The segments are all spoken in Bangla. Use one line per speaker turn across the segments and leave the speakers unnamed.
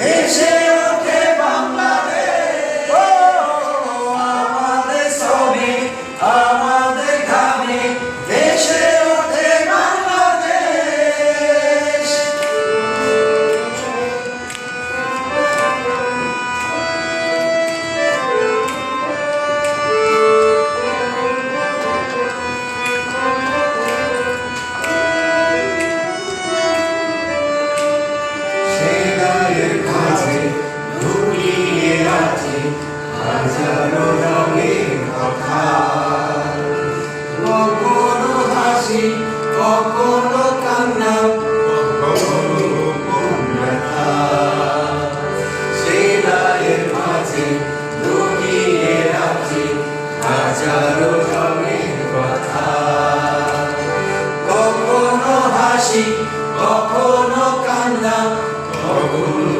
ভেসে কাছে লুকিয়ে আছে, হাজারো রঙের কথা কখনো হাসি, কখনো কান্না মাঝে হাজারো কথা। কখনো হাসি, কখনো কান্না, কখনো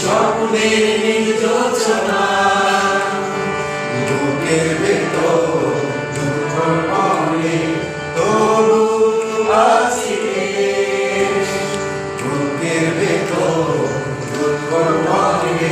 স্বপ্নের নির্যোচনা বুকের ভেতর দুঃখ মনে তরু আসিবে বুকের ভেতর দুঃখ মনে